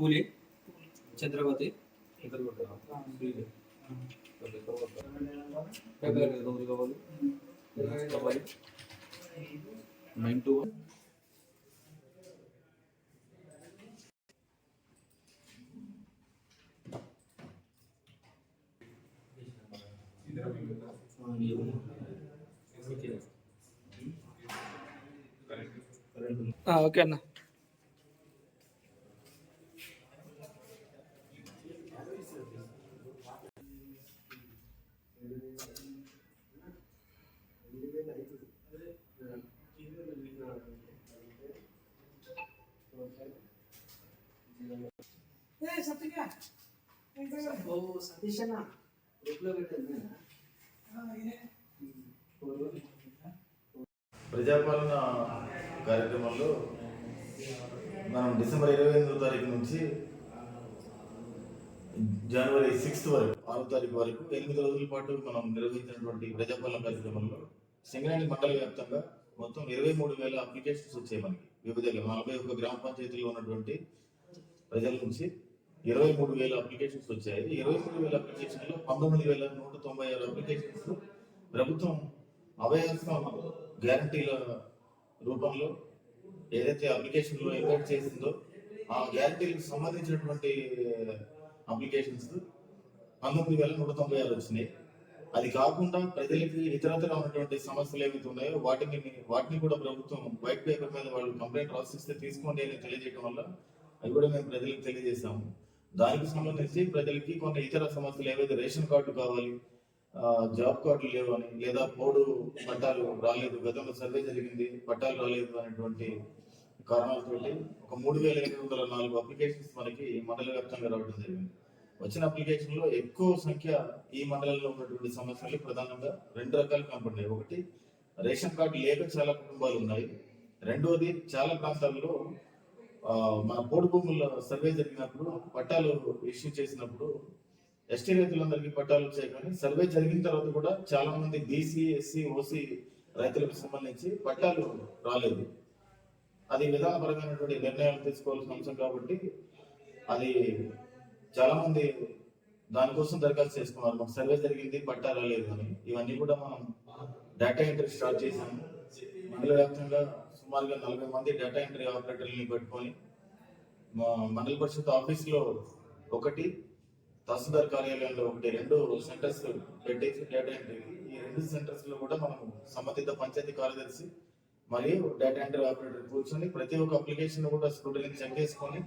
Puli Chandravathi nine two okay అన్న. సతీష్ అన్న. గ్రూప్లో పెట్టండి ప్రజాపాలన కార్యక్రమంలో మనం డిసెంబర్ ఇరవై ఎనిమిదో తారీఖు నుంచి జనవరి సిక్స్త్ వరకు ఆరో తారీఖు వరకు ఎనిమిది రోజుల పాటు మనం నిర్వహించినటువంటి ప్రజాపాలన కార్యక్రమంలో సింగరేణి మండల వ్యాప్తంగా మొత్తం ఇరవై మూడు వేల అప్లికేషన్స్ వచ్చాయి మనకి. వివిధ నలభై ఒక గ్రామ పంచాయతీలో ఉన్నటువంటి ప్రజల నుంచి ఇరవై మూడు వేల అప్లికేషన్స్ వచ్చాయి. ఇరవై మూడు వేల అప్లికేషన్లో పంతొమ్మిది వేల నూట తొంభై ఆరు అప్లికేషన్స్ ప్రభుత్వం అభయహస్తం గ్యారంటీల రూపంలో ఏదైతే అప్లికేషన్లో ఇన్వైట్ చేసిందో ఆ గ్యారంటీలకు సంబంధించినటువంటి అప్లికేషన్స్ పంతొమ్మిది వేల నూట తొంభై ఆరు వచ్చినాయి. అది కాకుండా ప్రజలకి ఇతరతర ఉన్నటువంటి సమస్యలు ఏవైతే ఉన్నాయో వాటిని వాటిని కూడా ప్రభుత్వం వైట్ పేపర్ మీద వాళ్ళు కంప్లైంట్ రాసిస్తే తీసుకోండి అని తెలియజేయడం వల్ల అవి కూడా మేము ప్రజలకు తెలియజేశాము దానికి సంబంధించి ప్రజలకి కొన్ని ఇతర సమస్యలు ఏవైతే రేషన్ కార్డు కావాలి జాబ్ కార్డులు లేవు అని లేదా మూడు పట్టాలు రాలేదు గతంలో సర్వే జరిగింది పట్టాలు రాలేదు అనేటువంటి కారణాలతోటి ఒక మూడు వేల ఎనిమిది వందల నాలుగు అప్లికేషన్స్ మనకి మండల వ్యాప్తంగా రావడం జరిగింది. వచ్చిన అప్లికేషన్లో ఎక్కువ సంఖ్య ఈ మండలంలో ఉన్నటువంటి సమస్యలు ప్రధానంగా రెండు రకాలు కనపడినాయి. ఒకటి రేషన్ కార్డు లేక చాలా కుటుంబాలు ఉన్నాయి. రెండోది చాలా ప్రాంతాల్లో మన పోడు భూముల సర్వే జరిగినప్పుడు పట్టాలు ఇష్యూ చేసినప్పుడు ఎస్టీ రైతులందరికీ పట్టాలు వచ్చాయి కానీ సర్వే జరిగిన తర్వాత కూడా చాలా మంది బీసీ ఎస్సీ ఓసీ రైతులకు సంబంధించి పట్టాలు రాలేదు. అది విధానపరమైనటువంటి నిర్ణయాలు తీసుకోవాల్సిన అంశం కాబట్టి అది చాలా మంది దానికోసం దరఖాస్తు చేసుకున్నారు. మాకు సర్వే జరిగింది పట్టా రాలేదు అని. ఇవన్నీ కూడా మనం డేటా ఎంట్రీ స్టార్ట్ చేశాము మండల వ్యాప్తంగా సుమారుగా నలభై మంది డేటా ఎంట్రీ ఆపరేటర్లని పెట్టుకొని మా మండల పరిషత్ ఆఫీస్లో ఒకటి తహసీల్దార్ కార్యాలయంలో ఒకటి రెండు సెంటర్స్ పెట్టేసి డేటా ఎంట్రీ ఈ రెండు సెంటర్స్లో కూడా మనం సంబంధిత పంచాయతీ కార్యదర్శి మరియు డేటా ఎంట్రీ ఆపరేటర్ కూర్చొని ప్రతి ఒక్క అప్లికేషన్ కూడా స్కూటర్ని చెక్ చేసుకొని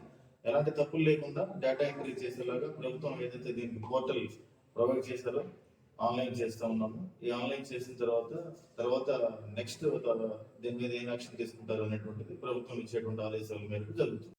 ఎలాంటి తప్పులు లేకుండా డేటా ఎంట్రీ చేసేలాగా ప్రభుత్వం ఏదైతే దీనికి పోర్టల్ ప్రొవైడ్ చేశారో ఆన్లైన్ చేస్తూ ఉన్నాము. ఈ ఆన్లైన్ చేసిన తర్వాత తర్వాత నెక్స్ట్ దీని మీద ఏం యాక్షన్ తీసుకుంటారు అనేటువంటిది ప్రభుత్వం ఇచ్చేటువంటి ఆదేశాల మేరకు జరుగుతుంది.